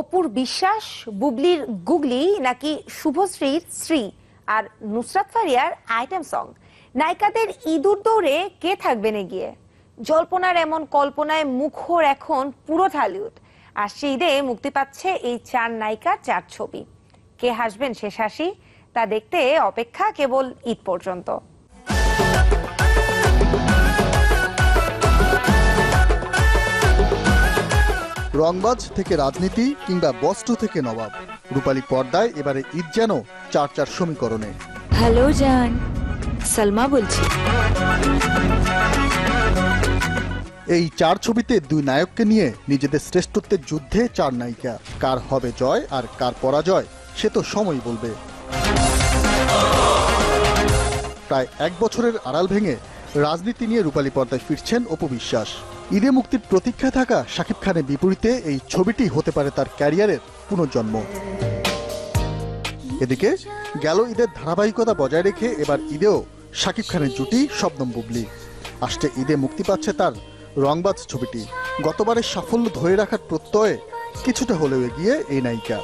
অপুর বিশ্বাস, বুবলির গুগলি নাকি শুভশ্রীর শ্রী আর নুসরাত ফারিয়ার আইটেম সং। নায়িকাদের ইঁদুর দৌড়ে কে থাকবেন এগিয়ে? জল্পনার এমন কল্পনায় মুখর এখন পুরো ঢালিউড। আর সেই ঈদে মুক্তি পাচ্ছে এই চার নায়িকার চার ছবি। কে হাসবেন শেষ হাসি? তা দেখতে অপেক্ষা কেবল ঈদ পর্যন্ত। রংবাজ থেকে রাজনীতি কিংবা বস্ত্র থেকে নবাব। রূপালী পর্দায় এবারে ঈদ যেন চার চার সমীকরণে। হ্যালো জান। সালমা বলছি। এই চার ছবিতে দুই নায়ককে নিয়ে নিজেদের শ্রেষ্ঠত্বের যুদ্ধে চার নায়িকা। কার হবে জয় আর কার পরাজয় সে তো সময় বলবে। প্রায় এক বছরের আড়াল ভেঙে রাজনীতি নিয়ে রূপালী পর্দায় ফিরছেন অপু বিশ্বাস। ঈদে মুক্তির প্রতীক্ষায় থাকা শাকিব খানের বিপরীতে এই ছবিটি হতে পারে তার ক্যারিয়ারের পুনর্জন্ম। এদিকে গেল ঈদের ধারাবাহিকতা বজায় রেখে এবার ঈদেও শাকিব খানের জুটি শবনম বুবলি। আসছে ঈদে মুক্তি পাচ্ছে তার রংবাজ ছবিটি। গতবারের সাফল্য ধরে রাখার প্রত্যয়ে কিছুটা হলেও এগিয়ে এই নায়িকা।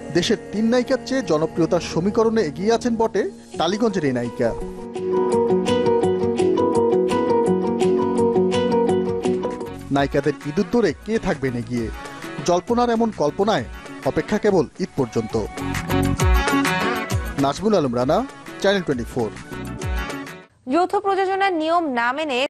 দেশের তিন নায়িকার চেয়ে জনপ্রিয়তার সমীকরণে এগিয়ে আছেন বটে টালিগঞ্জের এই নায়িকা। নায়িকাদের ইঁদুর দৌড়ে কে থাকবেন এগিয়ে? জল্পনার এমন কল্পনায় অপেক্ষা কেবল ঈদ পর্যন্ত। নাজমুল আলম রানা চ্যানেল টোয়েন্টি যৌথ প্রযোজনার নিয়ম না মেনে